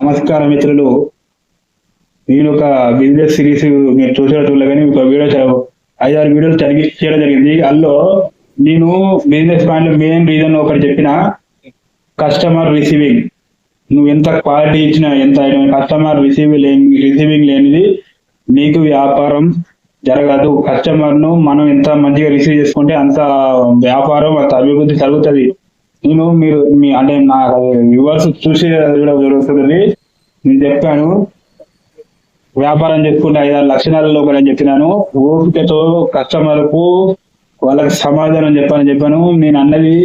నమస్కారం మిత్రులు. నేను ఒక బిజినెస్ సిరీస్ మీరు చూసినట్టు కానీ ఒక వీడియో ఐదారు వీడియోలు జరిగి చేయడం జరిగింది. అందులో నేను బిజినెస్ పాయింట్ మెయిన్ రీజన్ ఒకటి చెప్పిన కస్టమర్ రిసీవింగ్. నువ్వు ఎంత క్వాలిటీ ఇచ్చినా ఎంత కస్టమర్ రిసీవ్ రిసీవింగ్ లేనిది నీకు వ్యాపారం జరగదు. కస్టమర్ను మనం ఎంత మంచిగా రిసీవ్ చేసుకుంటే అంత వ్యాపారం అంత అభివృద్ధి జరుగుతుంది. నేను మీరు మీ అంటే నా వ్యూవర్స్ చూసి కూడా జరుగుతుంది నేను చెప్పాను వ్యాపారం చేసుకుంటే ఐదారు లక్షణాలలో కూడా చెప్పినాను. ఓపికతో కస్టమర్కు వాళ్ళకి సమాధానం చెప్పాలని చెప్పాను నేను అన్నది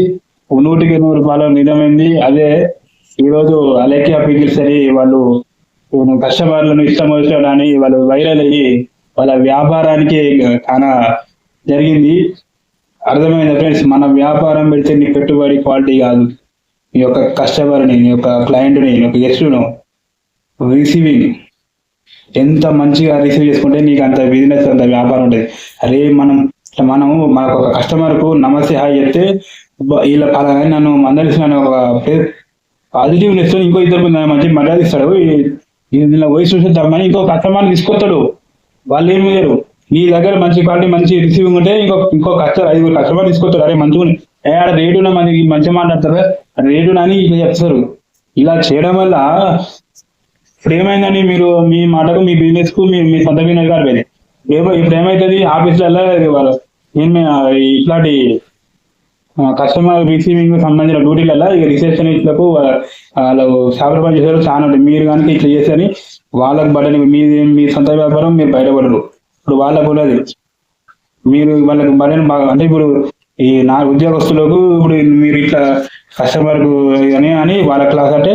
నూటికి నూరు రూపాయలు నిజమైంది. అదే ఈ రోజు అలేఖ్య పిగిల్స్ అని వాళ్ళు కస్టమర్లను ఇష్టం వచ్చినని వాళ్ళు వైరల్ అయ్యి వాళ్ళ వ్యాపారానికి చాలా జరిగింది. అర్థమైంది ఫ్రెండ్స్ మన వ్యాపారం పెడితే నీ పెట్టుబడి క్వాలిటీ కాదు. నీ యొక్క కస్టమర్ని నీ యొక్క క్లయింట్ని నీ యొక్క గెస్ట్ను రిసీవింగ్ ఎంత మంచిగా రిసీవ్ చేసుకుంటే నీకు అంత బిజినెస్ అంత వ్యాపారం ఉంటుంది. అరే మనం మనము మనకు ఒక కస్టమర్కు నమస్తే హాయ్ చెప్తే వీళ్ళ పలానా నన్ను మందలిస్తున్నాను ఒక పాజిటివ్నెస్ ఇంకో ఇద్దరు మంచి మర్యాద ఇస్తాడు. ఈ- దీనిలో వయసు చూసేద్దామని ఇంకో కస్టమర్ తీసుకొస్తాడు. వాళ్ళు ఏం లేరు నీ దగ్గర మంచి క్వాలిటీ మంచి రిసీవింగ్ ఉంటే ఇంకో ఇంకో కస్టమర్ ఐదుగురు కస్టమర్ తీసుకొస్తారు. అరే మంచిగా ఏ ఆడ రేటున మనకి మంచిగా మాట్లాడతారు రేటున అని ఇట్లా చెప్తారు. ఇలా చేయడం వల్ల ఇప్పుడు ఏమైందని మీరు మీ మాటకు మీ బిజినెస్కు మీ మీ సొంత బిజినెస్ గారు పోయింది. ఏమో ఇప్పుడు ఏమైతుంది? ఆఫీసులలో వాళ్ళు. నేను ఇట్లాంటి కస్టమర్ రిసీవింగ్ సంబంధించిన డ్యూటీలలో ఇక రిసెప్షనిస్ట్లకు వాళ్ళు షాపుల పని చేశారు చాలా ఉంటాయి మీరు కనుక ఇట్లా చేసని వాళ్ళకి బట్టని మీ మీ సొంత వ్యాపారం మీరు బయటపడరు. ఇప్పుడు వాళ్ళకు ఉన్నది. మీరు వాళ్ళకి బట్టని బాగా అంటే ఇప్పుడు ఈ నా ఉద్యోగస్తులకు ఇప్పుడు మీరు ఇట్లా కస్టమర్ అని అని వాళ్ళ క్లాస్ అంటే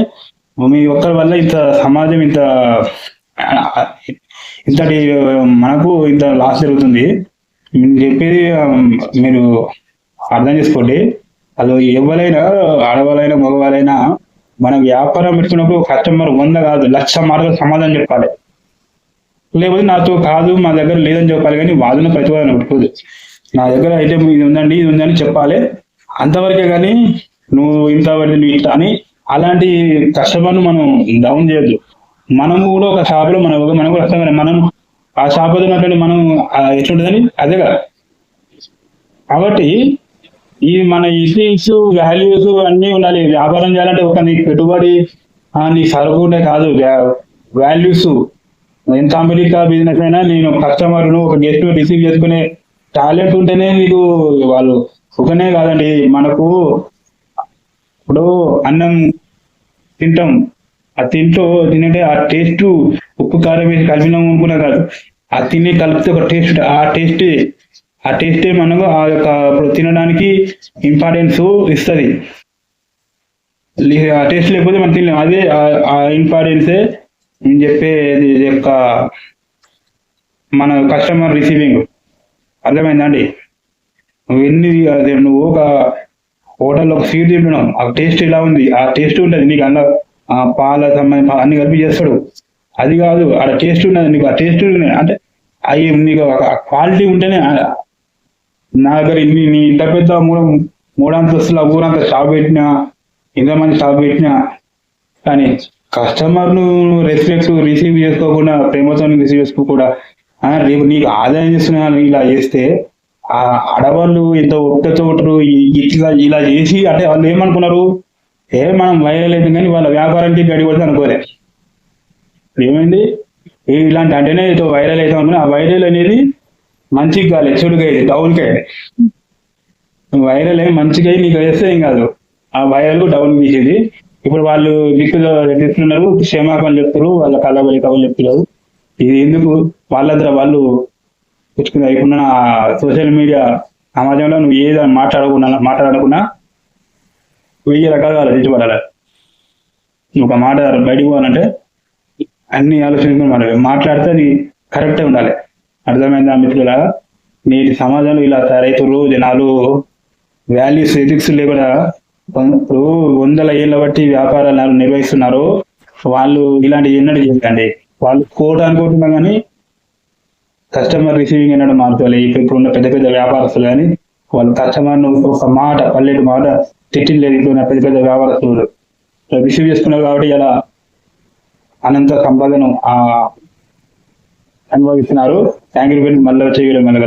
మీ ఒక్కరి వల్ల ఇంత సమాజం ఇంత ఇంతటి మనకు ఇంత లాస్ జరుగుతుంది. నేను చెప్పేది మీరు అర్థం చేసుకోండి. అది ఎవరైనా ఆడవాళ్ళైనా మగవాళ్ళైనా మనం వ్యాపారం పెట్టుకున్నప్పుడు కస్టమర్ వంద కాదు లక్ష మార్గం సమాధానం చెప్పాలి. లేకపోతే నాతో కాదు మా దగ్గర లేదని చెప్పాలి కానీ వాదన ప్రతివాదన పెట్టుకోదు నా దగ్గర ఐటమ్ ఇది ఉందండి ఇది ఉందని చెప్పాలి. అంతవరకే కానీ నువ్వు ఇంత పడింది నువ్వు ఇంత అని అలాంటి కస్టమర్ను మనం డౌన్ చేయొద్దు. మనము కూడా ఒక షాపులో మనం కూడా కస్టమర్ మనం ఆ షాప్ ఉన్నటువంటి మనం ఎట్లుంటుందని? అదే కదా. కాబట్టి ఈ మన ఇష్యూస్ వాల్యూస్ అన్నీ ఉండాలి. వ్యాపారం చేయాలంటే ఒక నీ పెట్టుబడి నీ సరుకుంటే కాదు. వాల్యూస్ ఎంత అమెరికా బిజినెస్ అయినా నేను కస్టమర్ను ఒక గెస్ట్ రిసీవ్ చేసుకునే టాలెంట్ ఉంటేనే మీకు వాళ్ళు ఒకనే కాదండి. మనకు ఇప్పుడు అన్నం తింటాం. ఆ తింటూ తినంటే ఆ టేస్ట్ ఉప్పు కారం వేసి కలిపినాం అనుకున్నా కాదు. ఆ తిని కలిపితే ఒక టేస్ట్ ఆ టేస్ట్ ఆ టేస్టే మనకు ఆ యొక్క తినడానికి ఇంపార్టెన్స్ ఇస్తుంది. ఆ టేస్ట్ లేకపోతే మనం తినలేం. అదే ఆ- ఆ ఇంపార్టెన్సే నేను చెప్పేది ఇది యొక్క మన కస్టమర్ రిసీవింగ్ అర్థమైందండి నువ్వు ఎన్ని అదే నువ్వు ఒక హోటల్లో ఒక స్వీట్ తింటున్నావు. ఆ టేస్ట్ ఎలా ఉంది? ఆ టేస్ట్ ఉంటుంది నీకు అన్న ఆ పాల సంబంధం అన్ని కలిపి చేస్తాడు. అది కాదు ఆడ టేస్ట్ ఉన్నది నీకు ఆ టేస్ట్ అంటే అవి నీకు క్వాలిటీ ఉంటేనే నా దగ్గర ఇన్ని నీ ఇంత పెద్ద మూడు మూడంతస్తుల ఊరంతా షాప్ పెట్టినా ఇంతమంది షాప్ పెట్టినా కానీ కస్టమర్ను రెస్పెక్ట్ రిసీవ్ చేసుకోకుండా ప్రేమతో రిసీవ్ చేసుకో కూడా రేపు నీకు ఆదాయం చేస్తున్నాను ఇలా చేస్తే ఆ ఆడవాళ్ళు ఎంత ఒక్కతో ఉంటారు ఇట్లా ఇలా చేసి అంటే వాళ్ళు ఏమనుకున్నారు? ఏ మనం వైరల్ అయితే కానీ వాళ్ళ వ్యాపారానికి గడిపడితే అనుకోలే. ఏమైంది? ఇలాంటి అంటేనే ఏదో వైరల్ అవుతాం అనుకుని ఆ వైరల్ అనేది మంచిగా కాలే చెడుగా అయితే డౌన్కి వైరల్ అయ్యి మంచిగా నీకు వేస్తే ఏం కాదు. ఆ వైరల్ డౌన్ తీసేది. ఇప్పుడు వాళ్ళు దిక్కులో చెప్తున్నారు క్షమాపణ చెప్తారు వాళ్ళ కలబలి కబులు చెప్తున్నారు. ఇది ఎందుకు? వాళ్ళంతా వాళ్ళు పుచ్చుకున్నారు ఇప్పుడున్న సోషల్ మీడియా సమాజంలో నువ్వు ఏదైనా మాట్లాడకుండా మాట్లాడకుండా వెయ్యి రకాలుగా ఆలోచించబడాలి నువ్వు ఒక మాట బయటికి పోవాలంటే అన్ని ఆలోచించుకుని మాట్లాడాలి మాట్లాడితే అది కరెక్టే ఉండాలి. అర్థమైందా మిత్రులాగా నేటి సమాజంలో ఇలా తయారైతురు జనాలు. వాల్యూస్ ఎథిక్స్ లేకుండా ఇప్పుడు వందల ఏళ్ళ బట్టి వ్యాపారాలు నిర్వహిస్తున్నారు. వాళ్ళు ఇలాంటి ఎన్నడూ చేయకండి. వాళ్ళు కోట్ అనుకుంటున్నా కానీ కస్టమర్ రిసీవింగ్ ఎన్నడూ మార్చుకోవాలి ఇప్పుడు ఇప్పుడున్న పెద్ద పెద్ద వ్యాపారస్తులు కానీ వాళ్ళు కస్టమర్ ఒక మాట పల్లెటి మాట తిట్టిలేదు ఇప్పుడు పెద్ద పెద్ద వ్యాపారస్తులు. రిసీవ్ చేసుకున్నారు కాబట్టి ఇలా అనంత సంపదను అనుభవిస్తున్నారు. థ్యాంక్ యూ మళ్ళీ వచ్చే వీడియో మళ్ళీ